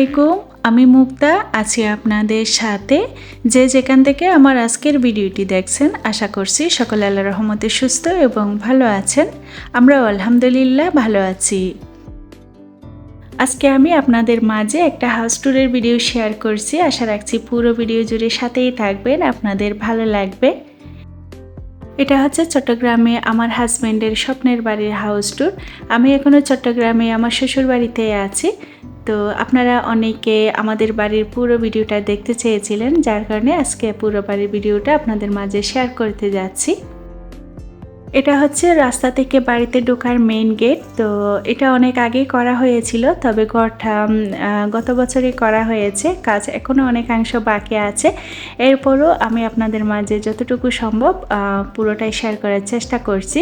আলাইকুম, আমি মুক্তা, আছি আপনাদের সাথে। যে যেখান থেকে আমার আজকের ভিডিওটি দেখছেন, আশা করছি সকলে আল্লাহ রহমতে সুস্থ এবং ভালো আছেন। আমরাও আলহামদুলিল্লাহ ভালো আছি। আজকে আমি আপনাদের মাঝে একটা হাউস ট্যুরের ভিডিও শেয়ার করছি। আশা রাখছি পুরো ভিডিও জুড়ে সাথেই থাকবেন, আপনাদের ভালো লাগবে। এটা হচ্ছে চট্টগ্রামে আমার হাজব্যান্ডের স্বপ্নের বাড়ির হাউস ট্যুর আমি এখনও চট্টগ্রামে আমার শ্বশুর বাড়িতে আছি। তো আপনারা অনেকে আমাদের বাড়ির পুরো ভিডিওটা দেখতে চেয়েছিলেন, যার কারণে আজকে পুরো বাড়ির ভিডিওটা আপনাদের মাঝে শেয়ার করতে যাচ্ছি। এটা হচ্ছে রাস্তা থেকে বাড়িতে ঢোকার মেইন গেট তো এটা অনেক আগেই করা হয়েছিল, তবে ঘরটা গত বছরই করা হয়েছে, কাজ এখনও অনেকাংশ বাকি আছে। এরপরও আমি আপনাদের মাঝে যতটুকু সম্ভব পুরোটাই শেয়ার করার চেষ্টা করছি।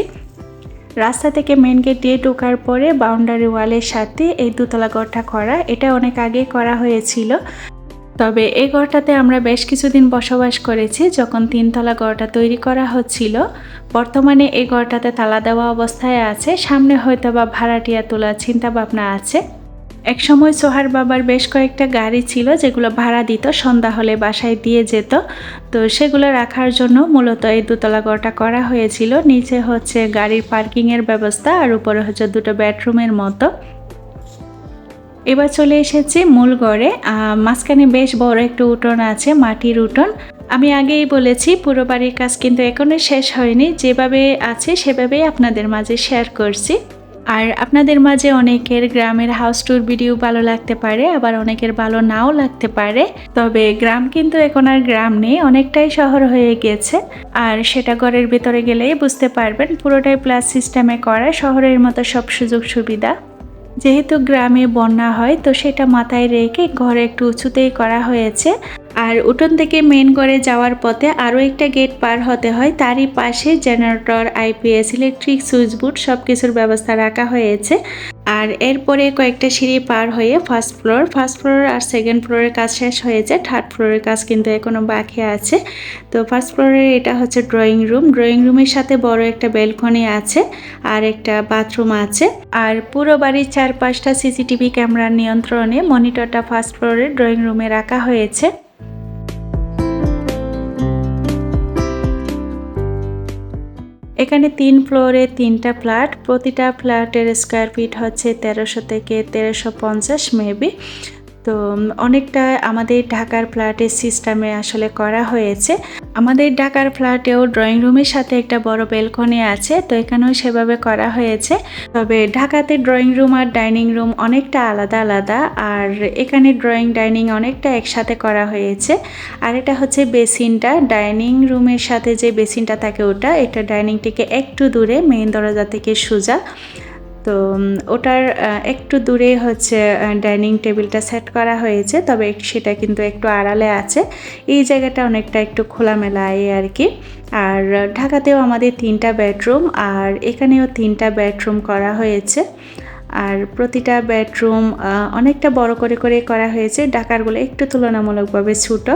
রাস্তা থেকে মেন গেট দিয়ে ঢোকার পরে বাউন্ডারি ওয়ালের সাথে এই দুতলা ঘরটা করা, এটা অনেক আগে করা হয়েছিল। তবে এই ঘরটাতে আমরা বেশ কিছুদিন বসবাস করেছি যখন তিনতলা ঘরটা তৈরি করা হচ্ছিল। বর্তমানে এই ঘরটাতে তালা দেওয়া অবস্থায় আছে, সামনে হয়তো বা ভাড়াটিয়া তোলার চিন্তাভাবনা আছে। এক সময় সোহার বাবার বেশ কয়েকটা গাড়ি ছিল যেগুলো ভাড়া দিত, সন্ধ্যা হলে বাসায় দিয়ে যেত। তো সেগুলো রাখার জন্য মূলত এই দোতলা ঘরটা করা হয়েছিল। নিচে হচ্ছে গাড়ির পার্কিংয়ের ব্যবস্থা আর উপরে হচ্ছে দুটো বেডরুমের মতো। এবার চলে এসেছি মূল গড়ে মাঝখানে বেশ বড় একটু উঠোন আছে, মাটির উঠোন। আমি আগেই বলেছি, পুরো বাড়ির কাজ কিন্তু এখনও শেষ হয়নি। যেভাবে আছে সেভাবেই আপনাদের মাঝে শেয়ার করছি। আর আপনাদের মাঝে অনেকের গ্রামের হাউস ট্যুর ভিডিও ভালো লাগতে পারে, আবার অনেকের ভালো নাও লাগতে পারে। তবে গ্রাম কিন্তু এখন আর গ্রাম নেই, অনেকটাই শহর হয়ে গেছে। আর সেটা ঘরের ভেতরে গেলেই বুঝতে পারবেন, পুরোটাই প্লাস সিস্টেমে করা, শহরের মতো সব সুযোগ সুবিধা। যেহেতু গ্রামে বন্যা হয়, তো সেটা মাথায় রেখে ঘরে একটু উঁচুতেই করা হয়েছে। আর উঠোন থেকে মেন ঘরে যাওয়ার পথে আরও একটা গেট পার হতে হয়। তারই পাশে generator IPS electric switch board সব কিছুর ব্যবস্থা রাখা হয়েছে। আর এরপরে কয়েকটা সিঁড়ি পার হয়ে ফার্স্ট ফ্লোর ফার্স্ট ফ্লোর আর সেকেন্ড ফ্লোরের কাজ শেষ হয়েছে। থার্ড ফ্লোরের কাজ কিন্তু এখনও বাকি আছে। তো ফার্স্ট ফ্লোরে এটা হচ্ছে ড্রয়িং রুম ড্রয়িং রুমের সাথে বড় একটা বেলকনি আছে আর একটা বাথরুম আছে। আর পুরো বাড়ির চারপাশটা সিসিটিভি ক্যামেরার নিয়ন্ত্রণে। মনিটরটা ফার্স্ট ফ্লোরে ড্রয়িং রুমে রাখা হয়েছে। এখানে তিন ফ্লোরে তিনটা ফ্ল্যাট, প্রতিটা ফ্ল্যাটের স্কোয়ার ফিট হচ্ছে তেরোশো থেকে তেরোশো পঞ্চাশ মেবি। তো অনেকটা আমাদের ঢাকার ফ্ল্যাটের সিস্টেমে আসলে করা হয়েছে। আমাদের ঢাকার ফ্ল্যাটেও ড্রয়িং রুমের সাথে একটা বড় বেলকনি আছে, তো এখানেও সেভাবে করা হয়েছে। তবে ঢাকাতে ড্রয়িং রুম আর ডাইনিং রুম অনেকটা আলাদা আলাদা, আর এখানে ড্রয়িং, ডাইনিং অনেকটা একসাথে করা হয়েছে। আর এটা হচ্ছে বেসিনটা, ডাইনিং রুমের সাথে যে বেসিনটা থাকে ওটা, এটা ডাইনিং থেকে একটু দূরে, মেইন দরজা থেকে সোজা। তো ওটার একটু দূরে হচ্ছে ডাইনিং টেবিলটা সেট করা হয়েছে, তবে সেটা কিন্তু একটু আড়ালে আছে। এই জায়গাটা অনেকটা একটু খোলামেলায় আর কি। আর ঢাকাতেও আমাদের তিনটা বেডরুম, আর এখানেও তিনটা বেডরুম করা হয়েছে। আর প্রতিটা বেডরুম অনেকটা বড় করে করে করা হয়েছে। ডাকারগুলো একটু তুলনামূলকভাবে ছোট।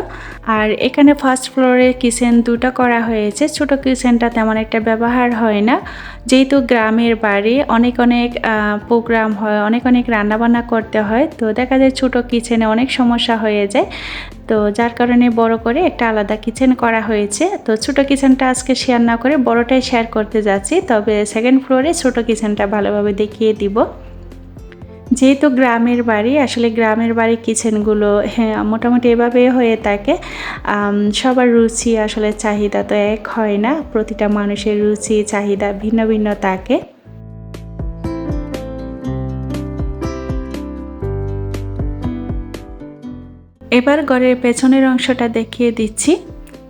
আর এখানে ফার্স্ট ফ্লোরে কিচেন দুটো করা হয়েছে। ছোট কিচেনটা তেমন একটা ব্যবহার হয় না। যেহেতু গ্রামের বাড়ি, অনেক অনেক প্রোগ্রাম হয়, অনেক অনেক রান্নাবান্না করতে হয়। তো দেখা যায় ছোট কিচেনে অনেক সমস্যা হয়ে যায়। তো যার কারণে বড় করে একটা আলাদা কিচেন করা হয়েছে। তো ছোট কিচেনটা আজকে শেয়ার না করে বড়টাই শেয়ার করতে যাচ্ছি, তবে সেকেন্ড ফ্লোরে ছোট কিচেনটা ভালোভাবে দেখিয়ে দিব। যেহেতু গ্রামের বাড়ি, আসলে গ্রামের বাড়ির কিচেনগুলো হ্যাঁ মোটামুটি এভাবে হয়ে থাকে। সবার রুচি আসলে চাহিদা তো এক হয় না, প্রতিটা মানুষের রুচি, চাহিদা ভিন্ন ভিন্ন থাকে। এবার ঘরের পেছনের অংশটা দেখিয়ে দিচ্ছি।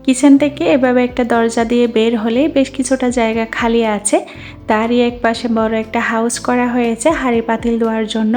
কিচেন থেকে এভাবে একটা দরজা দিয়ে বের হলে বেশ কিছুটা জায়গা খালি আছে। তারই এক পাশে বড় একটা হাউস করা হয়েছে হাড়ি পাতিল দেওয়ার জন্য।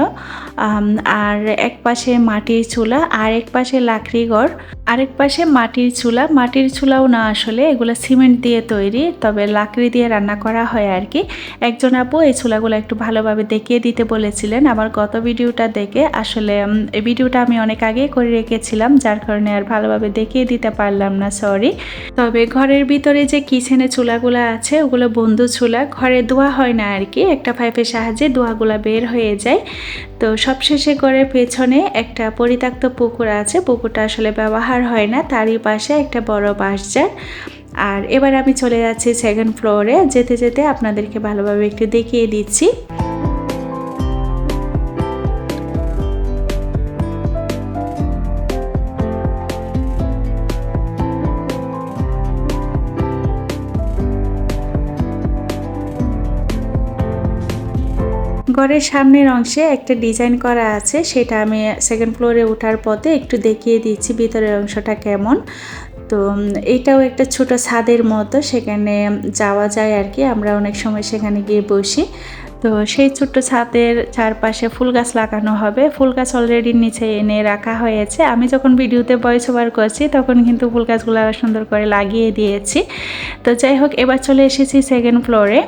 আর এক পাশে মাটির চুলা, আর এক পাশে লাকড়ি ঘর আরেক পাশে মাটির চুলা। মাটির চুলাও না আসলে এগুলো সিমেন্ট দিয়ে তৈরি, তবে লাকড়ি দিয়ে রান্না করা হয় আর কি। একজন আপু এই চুলাগুলো একটু ভালোভাবে দেখিয়ে দিতে বলেছিলেন। আমার গত ভিডিওটা দেখে আসলে এই ভিডিওটা আমি অনেক আগে করে রেখেছিলাম, যার কারণে আর ভালোভাবে দেখিয়ে দিতে পারলাম না সরি তবে ঘরের ভিতরে যে কিচেনে চুলাগুলো আছে, ওগুলো বন্ধু চুলা ঘরের দোয়া হয় না আর কি। একটা পাইপের সাহায্যে দোয়াগুলা বের হয়ে যায়। তো সবশেষে ঘরের পেছনে একটা পরিত্যক্ত পুকুর আছে। পুকুরটা আসলে ব্যবহার হয় না, তারই পাশে একটা বড় বাঁশঝাড়। আর এবার আমি চলে যাচ্ছি সেকেন্ড ফ্লোরে যেতে যেতে আপনাদেরকে ভালোভাবে একটু দেখিয়ে দিচ্ছি। ঘরের সামনের অংশে একটা ডিজাইন করা আছে, সেটা আমি সেকেন্ড ফ্লোরে ওঠার পথে একটু দেখিয়ে দিচ্ছি ভিতরের অংশটা কেমন। তো এটাও একটা ছোট ছাদের মতো, সেখানে যাওয়া যায় আর কি, আমরা অনেক সময় সেখানে গিয়ে বসি। তো সেই ছোট্ট ছাদের চারপাশে ফুল গাছ লাগানো হবে। ফুল গাছ অলরেডি নিচে এনে রাখা হয়েছে। আমি যখন ভিডিওতে ভয়েস ওভার করছি, তখন কিন্তু ফুল গাছগুলো সুন্দর করে লাগিয়ে দিয়েছি। তো যাই হোক, এবার চলে এসেছি সেকেন্ড ফ্লোরে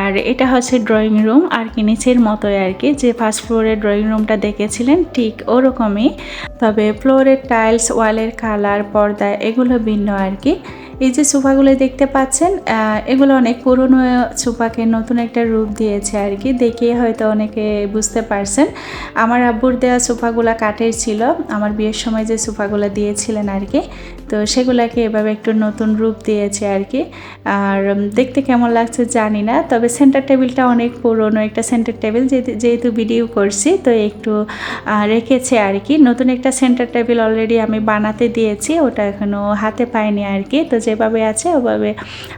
আর এটা হচ্ছে ড্রয়িং রুম আর কি নিচের মতোই আর কি। যে ফার্স্ট ফ্লোরে ড্রয়িং রুমটা দেখেছিলেন, ঠিক ওরকমই। তবে ফ্লোরের টাইলস ওয়ালের কালার পর্দা, এগুলো ভিন্ন আর কি। এই যে সোফাগুলো দেখতে পাচ্ছেন এগুলো অনেক পুরনো সোফাকে নতুন একটা রূপ দিয়েছে আর কি। দেখে হয়তো অনেকে বুঝতে পারছেন। আমার আব্বুর দেওয়া সোফাগুলো কাঠের ছিল। আমার বিয়ের সময় যে সোফাগুলো দিয়েছিলেন আর কি। তো সেগুলোকে এভাবে একটু নতুন রূপ দিয়েছে আর কি। আর দেখতে কেমন লাগছে জানি না, তবে সেন্টার টেবিলটা অনেক পুরনো একটা সেন্টার টেবিল যেহেতু ভিডিও করছি, তো একটু রেখেছে আর কি। নতুন একটা সেন্টার টেবিল অলরেডি আমি বানাতে দিয়েছি, ওটা এখনও হাতে পাইনি আর কি। তো যেভাবে আছে ওভাবে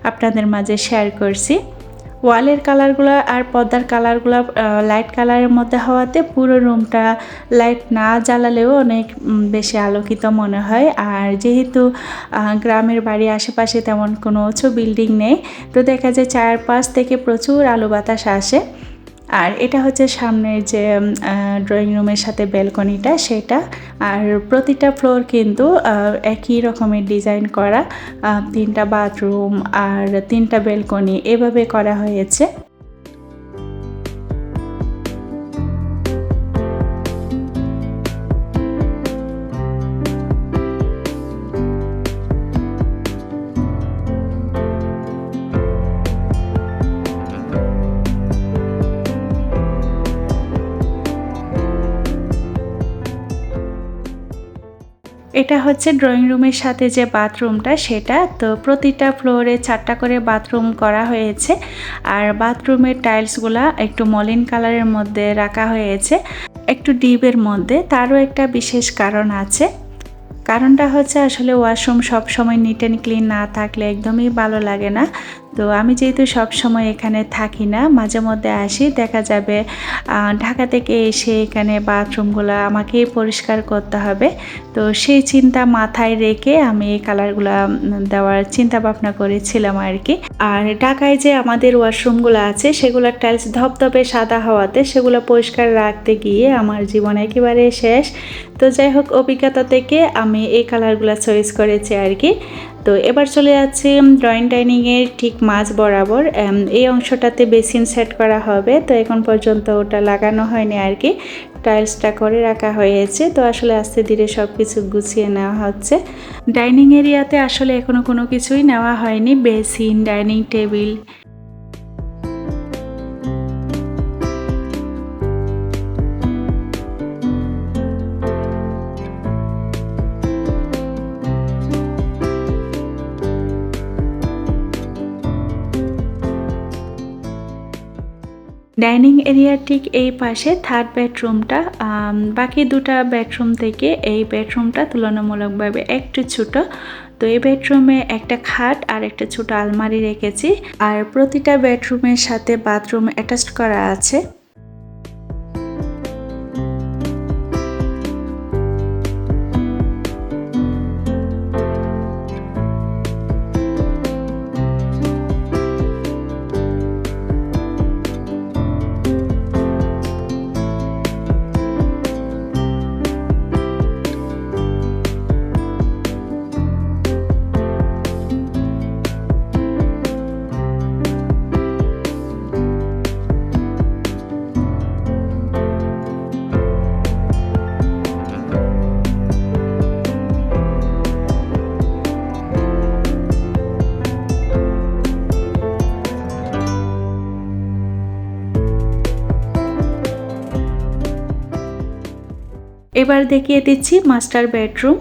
আপনাদের মাঝে শেয়ার করছি। ওয়ালের কালারগুলো আর পর্দার কালারগুলো লাইট কালারের মধ্যে হওয়াতে পুরো রুমটা লাইট না জ্বালালেও অনেক বেশি আলোকিত মনে হয়। আর যেহেতু গ্রামের বাড়ি আশেপাশে তেমন কোনো উঁচু বিল্ডিং নেই, তো দেখা যায় চারপাশ থেকে প্রচুর আলো বাতাস আসে। আর এটা হচ্ছে সামনের যে ড্রয়িং রুমের সাথে ব্যালকনিটা সেটা। আর প্রতিটা ফ্লোর কিন্তু একই রকমের ডিজাইন করা। তিনটা বাথরুম আর তিনটা ব্যালকনি এভাবে করা হয়েছে। এটা হচ্ছে ড্রয়িং রুমের সাথে যে বাথরুমটা সেটা তো প্রতিটা ফ্লোরে চারটা করে বাথরুম করা হয়েছে। আর বাথরুমের টাইলসগুলা একটু মলিন কালারের মধ্যে রাখা হয়েছে। একটু ডিপের মধ্যে, তারও একটা বিশেষ কারণ আছে। কারণটা হচ্ছে আসলে ওয়াশরুম সব সময় নিট অ্যান্ড ক্লিন না থাকলে একদমই ভালো লাগে না। তো আমি যেহেতু সব সময় এখানে থাকি না, মাঝে মধ্যে আসি, দেখা যাবে ঢাকা থেকে এসে এখানে বাথরুমগুলো আমাকেই পরিষ্কার করতে হবে। তো সেই চিন্তা মাথায় রেখে আমি এই কালারগুলো দেওয়ার চিন্তা ভাবনা করেছিলাম আর কি আর ঢাকায় যে আমাদের ওয়াশরুমগুলো আছে, সেগুলোর টাইলস ধপধপে সাদা হওয়াতে সেগুলো পরিষ্কার রাখতে গিয়ে আমার জীবন একেবারে শেষ। তো যাই হোক, অভিজ্ঞতা থেকে আমি এই কালারগুলো চয়েস করেছি আর কি তো এবার চলে যাচ্ছে ড্রয়িং ডাইনিংয়ের ঠিক মাঝ বরাবর। এই অংশটাতে বেসিন সেট করা হবে। তো এখন পর্যন্ত ওটা লাগানো হয়নি আর কি। টাইলসটা করে রাখা হয়েছে। তো আসলে আস্তে ধীরে সব কিছু গুছিয়ে নেওয়া হচ্ছে। ডাইনিং এরিয়াতে আসলে এখনও কোনো কিছুই নেওয়া হয়নি। বেসিন, ডাইনিং টেবিল ডাইনিং এরিয়ার ঠিক এই পাশে থার্ড বেডরুমটা বাকি দুটা বেডরুম থেকে এই বেডরুমটা তুলনামূলকভাবে একটু ছোট। তো এই বেডরুমে একটা খাট আর একটা ছোট আলমারি রেখেছি। আর প্রতিটা বেডরুমের সাথে বাথরুম অ্যাটাচ করা আছে। এবার দেখিয়ে দিচ্ছি মাস্টার বেডরুম।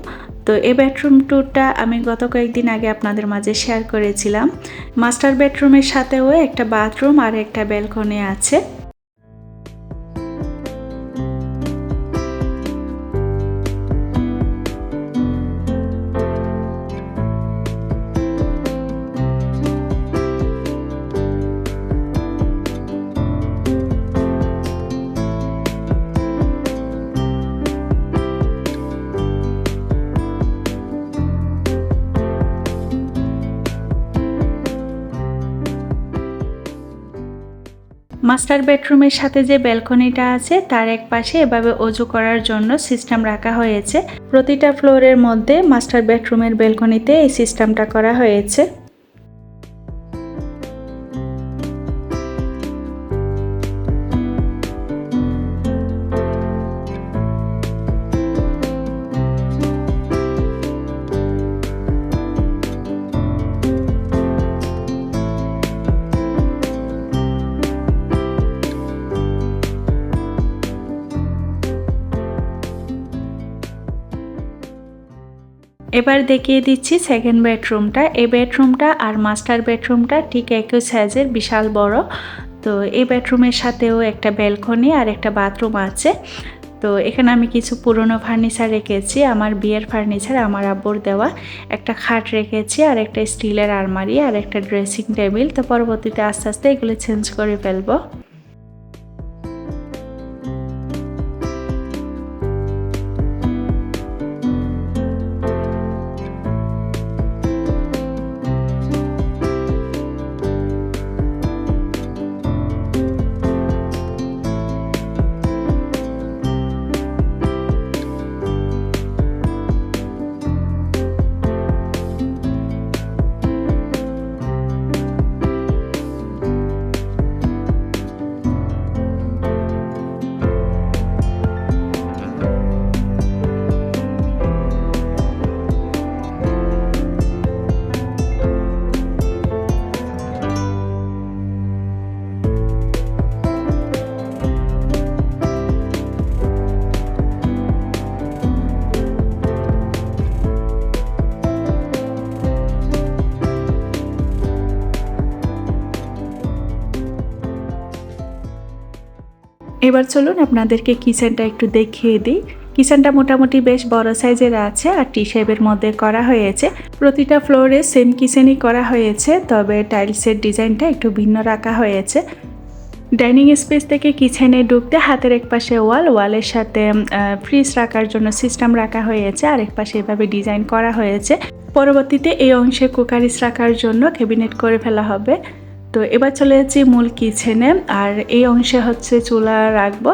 তো এই বেডরুম ট্যুরটা আমি গত কয়েকদিন আগে আপনাদের মাঝে শেয়ার করেছিলাম। মাস্টার বেডরুমের সাথেও একটা বাথরুম আর একটা ব্যালকনি আছে। মাস্টার বেডরুমের সাথে যে ব্যালকনিটা আছে, তার এক পাশে এভাবে অজু করার জন্য সিস্টেম রাখা হয়েছে। প্রতিটা ফ্লোরের মধ্যে মাস্টার বেডরুমের ব্যালকনিতে এই সিস্টেমটা করা হয়েছে। এবার দেখিয়ে দিচ্ছি সেকেন্ড বেডরুমটা এই বেডরুমটা আর মাস্টার বেডরুমটা ঠিক একই সাইজের বিশাল বড়। তো এই বেডরুমের সাথেও একটা ব্যালকনি আর একটা বাথরুম আছে। তো এখানে আমি কিছু পুরনো ফার্নিচার রেখেছি, আমার বিয়ের ফার্নিচার আমার আব্বুর দেওয়া। একটা খাট রেখেছি আর একটা স্টিলের আলমারি আর একটা ড্রেসিং টেবিল তো পরবর্তীতে আস্তে আস্তে এগুলো চেঞ্জ করে ফেলব। এবার চলুন আপনাদেরকে কিচেনটা একটু দেখিয়ে দিই। কিচেনটা মোটামুটি বেশ বড় সাইজের আছে আর টি শেপের মধ্যে করা হয়েছে। প্রতিটা ফ্লোরে সেম কিচেনই করা হয়েছে, তবে টাইলসের ডিজাইনটা একটু ভিন্ন রাখা হয়েছে। ডাইনিং স্পেস থেকে কিচেনে ঢুকতে হাতের এক পাশে ওয়াল, ওয়ালের সাথে ফ্রিজ রাখার জন্য সিস্টেম রাখা হয়েছে আর পাশে এভাবে ডিজাইন করা হয়েছে। পরবর্তীতে এই অংশে কুকারিস রাখার জন্য ক্যাবিনেট করে ফেলা হবে। তো এবার চলে যাচ্ছি মূল কিচেনে আর এই অংশে হচ্ছে চুলা রাখব।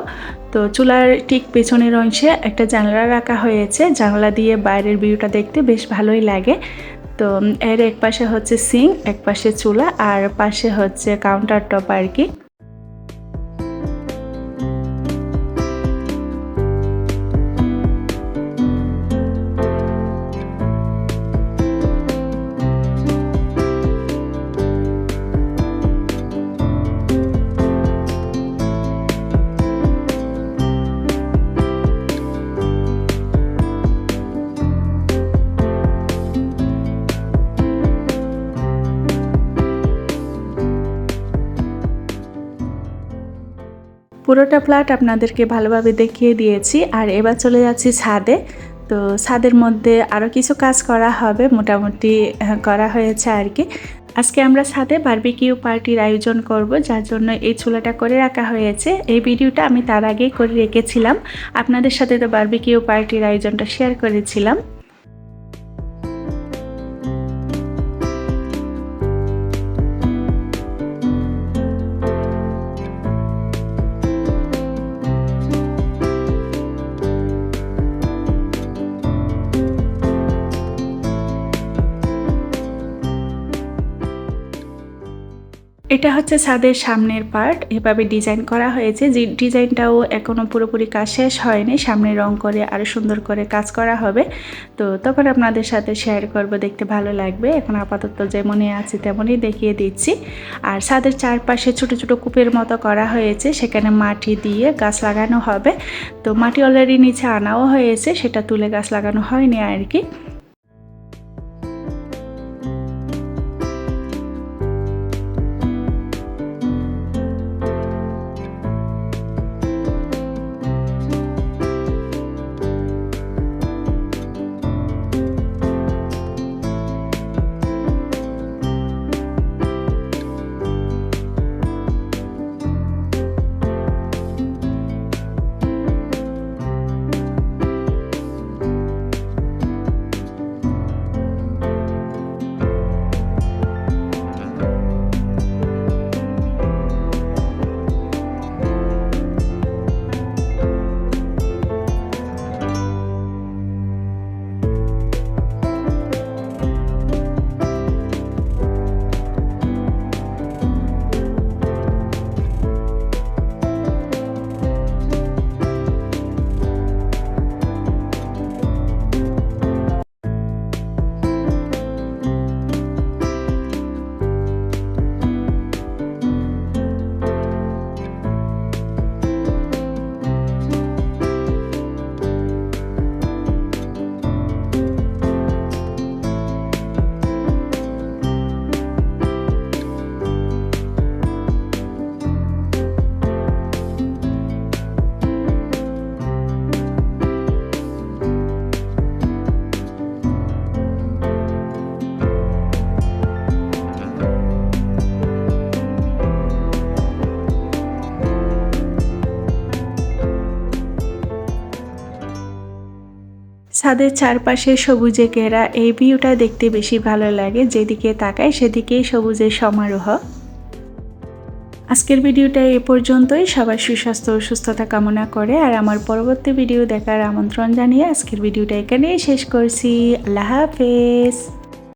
তো চুলার ঠিক পেছনের অংশে একটা জানলা রাখা হয়েছে। জানলা দিয়ে বাইরের ভিউটা দেখতে বেশ ভালোই লাগে। তো এর এক পাশে হচ্ছে সিং এক পাশে চুলা, আর পাশে হচ্ছে কাউন্টার টপ আর কি। পুরোটা ফ্ল্যাট আপনাদেরকে ভালোভাবে দেখিয়ে দিয়েছি। আর এবার চলে যাচ্ছি ছাদে। তো ছাদের মধ্যে আরও কিছু কাজ করা হবে, মোটামুটি করা হয়েছে আর কি। আজকে আমরা ছাদে বার্বিকিউ পার্টির আয়োজন করব, যার জন্য এই চুলাটা করে রাখা হয়েছে। এই ভিডিওটা আমি তার আগেই করে রেখেছিলাম। আপনাদের সাথে তো বার্বিকিউ পার্টির আয়োজনটা শেয়ার করেছিলাম। এটা হচ্ছে ছাদের সামনের পার্ট এভাবে ডিজাইন করা হয়েছে। যে ডিজাইনটাও এখনও পুরোপুরি কাজ শেষ হয়নি। সামনে রং করে আরও সুন্দর করে কাজ করা হবে। তো তখন আপনাদের সাথে শেয়ার করব। দেখতে ভালো লাগবে। এখন আপাতত যেমনই আছে তেমনই দেখিয়ে দিচ্ছি। আর ছাদের চারপাশে ছোট ছোট কূপের মতো করা হয়েছে। সেখানে মাটি দিয়ে গাছ লাগানো হবে। তো মাটি অলরেডি নিচে আনাও হয়েছে। সেটা তুলে গাছ লাগানো হয়নি আর কি। ছাদের চারপাশে সবুজে ঘেরা এই ভিউটা দেখতে বেশি ভালো লাগে। যেদিকে তাকায় সেদিকেই সবুজের সমারোহ। আজকের ভিডিওটা এ পর্যন্তই। সবার সুস্বাস্থ্য ও সুস্থতা কামনা করে। আর আমার পরবর্তী ভিডিও দেখার আমন্ত্রণ জানিয়ে আজকের ভিডিওটা এখানেই শেষ করছি। আল্লাহ হাফেজ।